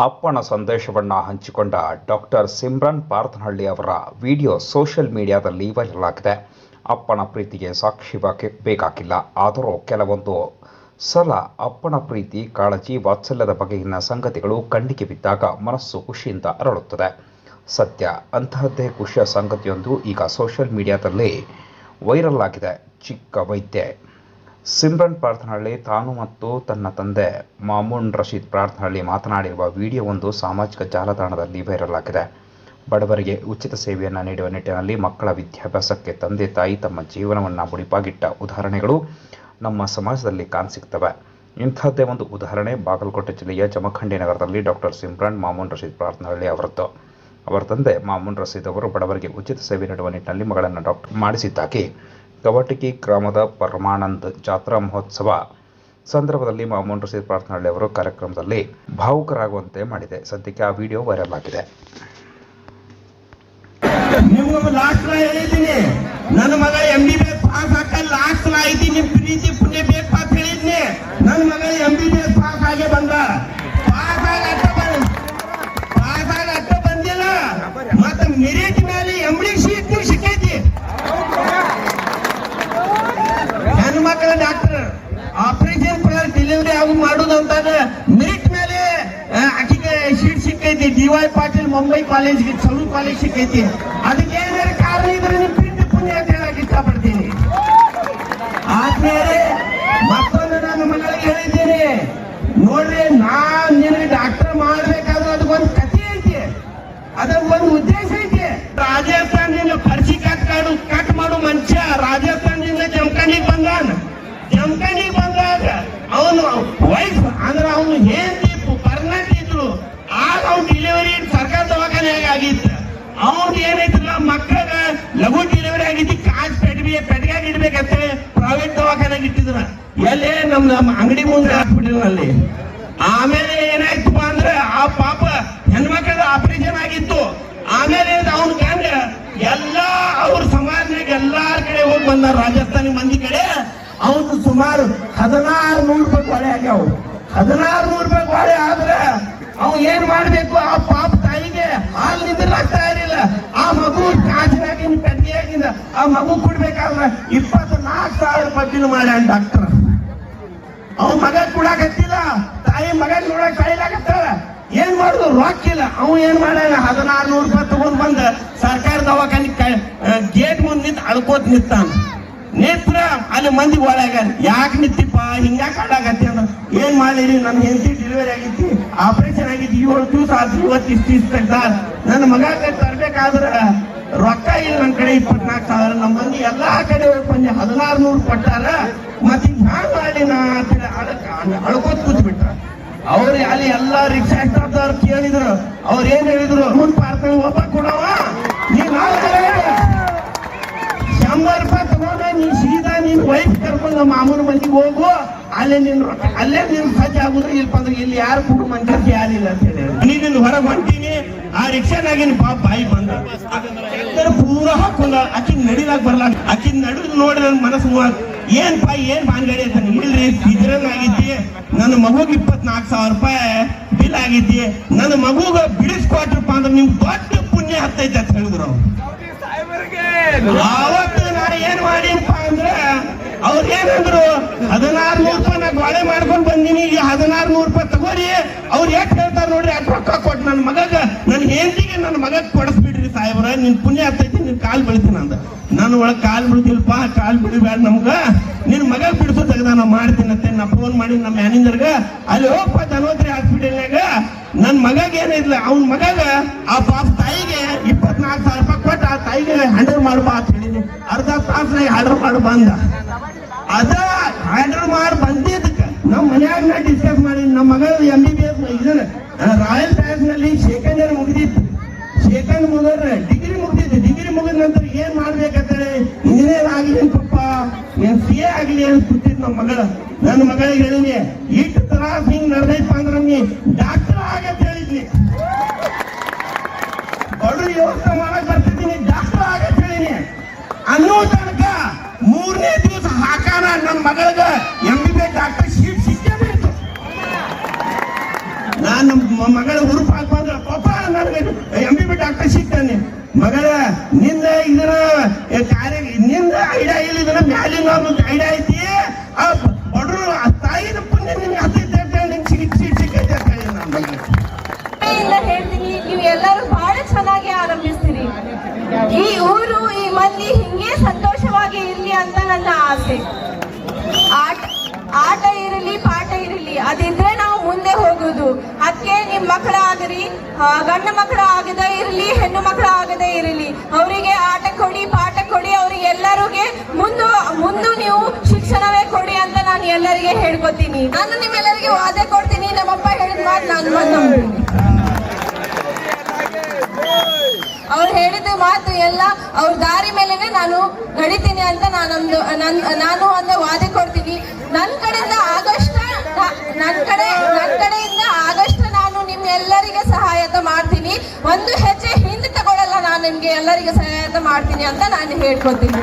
ಅಪ್ಪನ ಸಂದೇಶವನ್ನು ಹಂಚಿಕೊಂಡ ಡಾಕ್ಟರ್ ಸಿಮ್ರನ್ ಪಾರ್ಥನಹಳ್ಳಿ ಅವರ ವಿಡಿಯೋ ಸೋಷಿಯಲ್ ಮೀಡಿಯಾದಲ್ಲಿ ವೈರಲ್ ಆಗಿದೆ. ಅಪ್ಪನ ಪ್ರೀತಿಗೆ ಸಾಕ್ಷಿ ಬಾಕಿ ಬೇಕಾಗಿಲ್ಲ ಆದರೂ ಕೆಲವೊಂದು ಸಲ ಅಪ್ಪನ ಪ್ರೀತಿ, ಕಾಳಜಿ, ವಾತ್ಸಲ್ಯದ ಬಗೆಗಿನ ಸಂಗತಿಗಳು ಕಣ್ಣಿಗೆ ಬಿದ್ದಾಗ ಮನಸ್ಸು ಖುಷಿಯಿಂದ ಅರಳುತ್ತದೆ. ಸತ್ಯ, ಅಂತಹದ್ದೇ ಖುಷಿಯ ಸಂಗತಿಯೊಂದು ಈಗ ಸೋಷಿಯಲ್ ಮೀಡಿಯಾದಲ್ಲಿ ವೈರಲ್ ಆಗಿದೆ. ಚಿಕ್ಕ ವೈದ್ಯೆ ಸಿಮ್ರನ್ ಪ್ರಾರ್ಥನಹಳ್ಳಿ ತಾನು ಮತ್ತು ತನ್ನ ತಂದೆ ಮಾಮೂನ್ ರಶೀದ್ ಪ್ರಾರ್ಥನಹಳ್ಳಿ ಮಾತನಾಡಿರುವ ವಿಡಿಯೋ ಒಂದು ಸಾಮಾಜಿಕ ಜಾಲತಾಣದಲ್ಲಿ ವೈರಲ್ ಆಗಿದೆ. ಬಡವರಿಗೆ ಉಚಿತ ಸೇವೆಯನ್ನು ನೀಡುವ ನಿಟ್ಟಿನಲ್ಲಿ ಮಕ್ಕಳ ವಿದ್ಯಾಭ್ಯಾಸಕ್ಕೆ ತಂದೆ ತಾಯಿ ತಮ್ಮ ಜೀವನವನ್ನು ಮುಡಿಪಾಗಿಟ್ಟ ಉದಾಹರಣೆಗಳು ನಮ್ಮ ಸಮಾಜದಲ್ಲಿ ಕಾಣಸಿಗ್ತವೆ. ಇಂಥದ್ದೇ ಒಂದು ಉದಾಹರಣೆ ಬಾಗಲಕೋಟೆ ಜಿಲ್ಲೆಯ ಜಮಖಂಡಿ ನಗರದಲ್ಲಿ ಡಾಕ್ಟರ್ ಸಿಮ್ರಾನ್ ಮಾಮೂನ್ ರಶೀದ್ ಪ್ರಾರ್ಥನಹಳ್ಳಿ ಅವರದ್ದು. ಅವರ ತಂದೆ ಮಾಮೂನ್ ರಶೀದ್ ಅವರು ಬಡವರಿಗೆ ಉಚಿತ ಸೇವೆ ನೀಡುವ ನಿಟ್ಟಿನಲ್ಲಿ ಮಗಳನ್ನು ಡಾಕ್ಟರ್ ಮಾಡಿಸಿದ್ದಾಗಿ ಕವಟಗಿ ಗ್ರಾಮದ ಪರಮಾನಂದ್ ಜಾತ್ರಾ ಮಹೋತ್ಸವ ಸಂದರ್ಭದಲ್ಲಿ ಮಾಮೂನ್ ರಶೀದ್ ಪ್ರಾರ್ಥನಹಳ್ಳಿ ಅವರು ಕಾರ್ಯಕ್ರಮದಲ್ಲಿ ಭಾವುಕರಾಗುವಂತೆ ಮಾಡಿದೆ. ಸದ್ಯಕ್ಕೆ ಆ ವಿಡಿಯೋ ವೈರಲ್ ಆಗಿದೆ. ನನ್ನ ಮಗ M B B pass D Patil Mumbai ಕಾಲೇಜ್ಗೆ ಚಲೋ ಕಾಲೇಜ್ ಸಿಕ್ಕೈತಿ ಅದಕ್ಕೆ ಏನಾರ ಕಾರಣ ಇದ್ರೆ ನಿಮ್ ಪ್ರೀತಿ ಪುಣ್ಯ ಅಂತ ಹೇಳಕ್ ಇಷ್ಟಪಡ್ತೀನಿ. ಆದ್ಮೇಲೆ ಮತ್ತೊಂದು ನನ್ನ ಮಗಳಿಗೆ ಹೇಳಿದ್ದೀನಿ. ನೋಡ್ರಿ, ನಾನ್ ನಿನಗೆ ಡಾಕ್ಟರ್ ಮಾಡ್ಬೇಕಾದ್ರೆ ಅದಕ್ಕೊಂದು ಕಥೆ ಐತಿ. ಅದಕ್ಕೊಂದು ಉದ್ದೇಶ ಐತಿ. ರಾಜಸ್ಥಾನದಿಂದ ಪರ್ಸಿ ಕಟ್ ಕಾಡು ಕಟ್ ಮಾಡು ಮನುಷ್ಯ. ರಾಜಸ್ಥಾನದಿಂದ ಜಮಖಂಡಿಗೆ ಬಂದಾನ. ಜಮಖಂಡಿಗೆ ಬಂದಾಗ ಅವನು ವೈಫ್ ಅಂದ್ರೆ ಅವನು ಹೆಂಡತಿ ಅವ್ನ್ ಏನೈತಲ್ಲ ಮಕ್ಕಳ ಲಘು ಡೆಲಿವರಿ ಆಗಿದ್ದು ಕಾಸ್ ಪೆಟ್ಗೆ ಪೆಟ್ಗ್ಯಾಗ ಇಡ್ಬೇಕಂತ ಪ್ರೈವೇಟ್ ದವಾಖಾನೆ ಇಟ್ಟಿದ್ರ. ಎಲ್ಲೇ? ನಮ್ ನಮ್ಮ ಅಂಗಡಿ ಮುಂದೆ ಅಲ್ಲಿ. ಆಮೇಲೆ ಏನಾಯ್ತಪ್ಪ ಅಂದ್ರೆ ಆ ಪಾಪ ಹೆಣ್ಮಕ್ಳದ ಆಪರೇಷನ್ ಆಗಿತ್ತು. ಆಮೇಲೆ ಅವ್ನ ಗಂಡ ಎಲ್ಲಾ ಅವ್ರ ಸಮಾಜನಾಗ ಎಲ್ಲಾರ ಕಡೆ ಹೋಗಿ ಬಂದ ರಾಜಸ್ಥಾನಿ ಮಂದಿ ಕಡೆ. ಅವನು ಸುಮಾರು ಹದಿನಾರು ನೂರು ರೂಪಾಯಿ ಕೊಳೆ ಆಗ್ಯಾವ. ಹದಿನಾರು ನೂರು ರೂಪಾಯಿ ಕೊಳೆ ಆದ್ರೆ ಆ ಮಗು ಕುಡ್ಬೇಕಾದ್ರೆ ಇಪ್ಪತ್ತು ನಾಲ್ಕು ಸಾವಿರ ರೂಪಾಯಿ ಬಿಲ್ ಮಾಡ್ಯಾನ ಡಾಕ್ಟರ್ ಅವ್ ಮಗ ಕುಡಾಕತ್ತಿಲ್ಲ, ತಾಯಿ ಮಗ ನೋಡಕ್ ಕಾಯಿಲಾಗತ್ತಾಳ ಏನ್ ಮಾಡುದು? ರೊಕ್ಕಿಲ್ಲ. ಅವ್ ಏನ್ ಮಾಡ್ಯಾನ? ಹದಿನಾರು ನೂರು ರೂಪಾಯಿ ತಗೊಂಡ್ ಬಂದ ಸರ್ಕಾರ ದವಾಖಾನೆ ಗೇಟ್ ಮುಂದ್ ನಿಂತ ಅಳ್ಕೋತ್ ನಿಂತಾನ. ನೇತ್ರ, ಅಲ್ಲಿ ಮಂದಿ ಒಳಗ ಯಾಕೆ ನಿಂತಿಪ್ಪ? ಹಿಂಗ್ಯಾಕ ಆಡಾಕತ್ತಿ ಅಂದ್ರ ಏನ್ ಮಾಡಿರಿ ನನ್ನ ಹೆಂಡತಿ ಡೆಲಿವರಿ ಆಗಿತ್ತು ಆಪರೇಷನ್ ಆಗಿತ್ತು ಏಳು ದಿವಸ ಆತು ಇವತ್ತು ಇಷ್ಟು ಇಷ್ಟ ನನ್ನ ಮಗ ತರ್ಬೇಕಾದ್ರ ರೊಕ್ಕ ಇಲ್ಲ ನನ್ನ ಕಡೆ ಇಪ್ಪತ್ನಾಲ್ಕು ಸಾವಿರ ನಮ್ಮ ಮಂದಿ ಎಲ್ಲಾ ಕಡೆ ಬಂದು. ಹದಿನಾರು ನೂರು ಕೊಟ್ಟಾರ. ಮತ್ತೆ ಹ್ಯಾಂಗ ಮಾಡಿ ನಾ ಅಂತೇಳಿ ಅಳಕ ಅಳ್ಕೋತ್ ಕೂತ್ ಬಿಟ್ಟ ಅವ್ರು ಅಲ್ಲಿ ಎಲ್ಲಾ ರಿಕ್ಷಾ ಸ್ಟಾಪ್ದವ್ರು ಕೇಳಿದ್ರು. ಅವ್ರು ಏನ್ ಹೇಳಿದ್ರು? ಅರುಣ್ ಪಾರ್ಕ್ ಒಬ್ಬ ಕೊಡವ. ನೀನ್ ಶಂಬರ್ ರೂಪಾಯಿ ತಗೊಂಡ ನೀ ಸೀದಾ ನೀನ್ ವೈಫ್ ಕರ್ಕೊಂಡು ನಮ್ಮ ಮಂದಿಗೆ ಹೋಗು. ಅಲ್ಲೇ ನೀನು ಅಲ್ಲೇ ನೀನು ಸಜ್ಜ ಆಗುದ್ರೆ ಇಲ್ಪ ಅಂದ್ರೆ ಇಲ್ಲಿ ಯಾರು ಕುಟುಂಬ ಮಂಕರ್ಸಿ ಯಾರಿಲ್ಲ ಅಂತ ಹೇಳಿ. ನೀನು ಹೊರಗೆ ಹೊಂಟೀನಿ ಆ ರಿಕ್ಷಾನಾಗಿನ ಪಾಪ ಬಾಯಿ ಬಂದ. ಅದರ ಪೂರ ಹಾಕೊಂಡ ಆಕಿನ್ ನಡಿಲಾಕ ಬರಲ ಆಕಿನ್ ನಡುದು ನೋಡಿ ನನ್ ಮನಸ್ಸು ಏನ್ ಪಾ ಏನ್ ಬಾನ್ಗಡಿ ಅಂತ ಇಲ್ರಿ ಸಿಜರನ್ ಆಗಿದ್ದಿ ನನ್ನ ಮಗುಗ್ ಇಪ್ಪತ್ನಾಲ್ಕು ಸಾವಿರ ರೂಪಾಯಿ ಬಿಲ್ ಆಗಿದ್ದಿ ನನ್ನ ಮಗುಗ ಬಿಡಿಸ್ಕೊಟ್ರಪ್ಪ ಅಂದ್ರೆ ನಿಮ್ ದೊಡ್ಡ ಪುಣ್ಯ ಹತ್ತೈತೆ ಅಂತ ಹೇಳಿದ್ರು ಅವ್ರು ಅವತ್ತು ನಾ ಏನ್ ಮಾಡೀನಪ್ಪ ಅಂದ್ರ ಅವ್ರ ಏನಂದ್ರು ಹದಿನಾರು ನೂರು ರೂಪಾಯಿ ನಾ ಗೋಳೆ ಮಾಡ್ಕೊಂಡು ಬಂದಿನಿ ಈಗ ಹದಿನಾರು ನೂರು ರೂಪಾಯಿ ತಗೋರಿ. ಅವ್ರು ಯಾಕೆ ಹೇಳ್ತಾರೆ ನೋಡ್ರಿ ಅಟ್ ರೊಕ್ಕ ಕೊಟ್ಟು ನನ್ನ ಮಗಗ? ನನ್ನ ಹೆಂಡತಿಗೆ ನನ್ನ ಮಗಗ್ ಕೊಡಿಸ್ಬಿಡ್ರಿ ಸಾಹೇಬ್ರ, ನಿನ್ ಪುಣ್ಯ ಆಗ್ತೈತಿ, ನಿನ್ ಕಾಲ್ ಬೆಳಿತೀನಿ ಅಂದ ನನ್ನ ಒಳಗ್ ಕಾಲ್ ಬಿಡ್ತಿಲ್ಪ ಕಾಲ್ ಬಿಡಬೇಡ ನಮ್ಗ. ನಿನ್ ಮಗ ಬಿಡಿಸೋ ತೆಗ್ದ ನಾ ಮಾಡ್ತೀನಂತೆ ನಾ ಫೋನ್ ಮಾಡಿ ನಮ್ಮ ಮ್ಯಾನೇಜರ್ಗ, ಅಲ್ಲಿ ಹೋಗಪ್ಪ ಧನ್ವಂತರಿ ಹಾಸ್ಪಿಟಲ್ನಾಗ ನನ್ ಮಗಗ ಏನಿಲ್ಲ ಅವ್ನ ಮಗಗ ಆ ಪಾಪ ತಾಯಿಗೆ ಇಪ್ಪತ್ನಾಲ್ಕು ಸಾವಿರ ರೂಪಾಯಿ ಕೊಟ್ಟು, ಆ ತಾಯಿಗೆ ಹ್ಯಾಂಡಲ್ ಮಾಡ್ಬಾ ಅಂತ ಹೇಳಿನಿ ಅರ್ಧ ತಾಸ್ನಾಗ ಹ್ಯಾಂಡಲ್ ಮಾಡು, ಬಂದ. ಅದ ಹ್ಯಾಂಡಲ್ ಮಾಡಿ ಬಂದಿದ್ದಕ್ಕ. ನಮ್ಮ ಮನ್ಯಾಗ ನಾ ಡಿಸ್ಕಸ್ ಮಾಡಿ ನಮ್ಮ ಮಗ ಎಂ ಬಿ ಬಿ ಎಸ್ ಇದನ್ನ ರಾಯಲ್ ಬ್ಯಾಂಕ್ನಲ್ಲಿ ಸೆಕೆಂಡ್ ಇಯರ್ ಮುಗಿದಿತ್ತು. ಸೆಕೆಂಡ್ ಮುಗಿದ್ರೆ ಡಿಗ್ರಿ ಮುಗಿದಿತ್ತು. ಡಿಗ್ರಿ ಮುಗಿದ ನಂತರ ಏನ್ ಮಾಡ್ಬೇಕಂತಾರೆ ಇಂಜಿನಿಯರ್ ಆಗಲಿ ಪಪ್ಪ, ಏನ್ ಸಿ ಎ ಆಗಲಿ ಅಂತ ಕೂತಿದ್ ನಮ್ಮ ಮಗಳ. ನನ್ನ ಮಗಳಿಗೆ ಹೇಳಿನಿ, ಇಷ್ಟು ತ್ರಾಸ ಹಿಂಗ್ ನಡೆದೈಪ ಅಂದ್ರೆ ಡಾಕ್ಟರ್ ಆಗಂತ ಹೇಳಿದ್ನಿ. ಬಡವ್ರು ಯೋಚನೆ ಮಾಡಕ್ ಬರ್ತಿದ್ದೀನಿ ಡಾಕ್ಟರ್ ಆಗಂತ ಹೇಳಿನಿ. ಅನ್ನೋ ನನ್ನ ಮಗಳಿಗೆ M B B doctor seat ಸಿಕ್ಕೇ ನಾನ್ ನಾನು ಮಗಳ ಉರುಪ ಹಾಕ್ಬಂದ್ರ ಪಾಪ, ನನಗೆ ಎಂ ಬಿ ಬಿ ಡಾಕ್ಟರ್ ಸಿಗ್ತಾನೆ. ಮಗಳ ನಿಂದ ಇದನ್ನ ಕಾರ್ಯ ನಿಂದ ಐಡಿಯಾ ಇಲ್ಲ, ಇದನ್ನ ಮ್ಯಾಲಿನ ಐಡಿಯಾ ಐತಿ. ಆ ಬಡ್ರು, ಆ ತಾಯಿನ ಪುಣ್ಯ ನಿಮ್ಗೆ ಹತ್ತೈತೆ ಅಂತ ಹೇಳಿ ನಿಂಗೆ ಸಿಗಿ ಸೀಟ್ ಸಿಕ್ಕೈತೆ ಅಂತ ನನ್ನ ನೀವು ಎಲ್ಲರೂ ಬಹಳ ಚೆನ್ನಾಗಿ ಆರಂಭಿಸ್ತೀರಿ. ಈ ಊರು, ಈ ಮಂದಿ ಹಿಂಗೆ ಸಂತೋಷವಾಗಿ ಇರ್ಲಿ ಅಂತ ನನ್ನ ಆಸೆ. ಆಟ ಇರಲಿ, ಪಾಠ ಇರಲಿ, ಅದಿದ್ರೆ ನಾವು ಮುಂದೆ ಹೋಗುದು. ಅದಕ್ಕೆ ನಿಮ್ ಮಕ್ಕಳ ಆಗಲಿ ಗಂಡು ಮಕ್ಕಳ ಆಗದೇ ಇರಲಿ, ಹೆಣ್ಣು ಮಕ್ಕಳ ಆಗದೇ ಇರಲಿ. ಅವರಿಗೆ ಆಟ ಕೊಡಿ, ಪಾಠ ಕೊಡಿ, ಅವರಿಗೆ ಎಲ್ಲರಿಗೆ ಮುಂದು, ಮುಂದೆ ನೀವು ಶಿಕ್ಷಣವೇ ಕೊಡಿ ಅಂತ ನಾನು ಎಲ್ಲರಿಗೆ ಹೇಳ್ಕೊತೀನಿ. ನಾನು ನಿಮ್ಮೆಲ್ಲರಿಗೆ ವಾದ ಕೊಡ್ತೀನಿ. ನಮ್ಮಪ್ಪ ಹೇಳಿದ ಮಾತು ನಾನು ಅವ್ರು ಹೇಳಿದ ಮಾತು ಎಲ್ಲ ಅವ್ರ ದಾರಿ ಮೇಲೆನೆ ನಾನು ನಡಿತೀನಿ ಅಂತ ನನ್, ನಾನು ಒಂದು ವಾದ ಕೊಡ್ತೀನಿ. ನನ್ನ ನನ್ನ ಕಡೆ ನನ್ನ ಕಡೆಯಿಂದ ಆದಷ್ಟು ನಾನು ನಿಮ್ಮೆಲ್ಲರಿಗೆ ಸಹಾಯತ ಮಾಡ್ತೀನಿ. ಒಂದು ಹೆಜ್ಜೆ ಹಿಂದೆ ತಗೊಳ್ಳಲ್ಲ ನಾನು ನಿಮ್ಗೆ ಎಲ್ಲರಿಗೆ ಸಹಾಯತ ಮಾಡ್ತೀನಿ ಅಂತ ನಾನು ಹೇಳ್ಕೊತೀನಿ.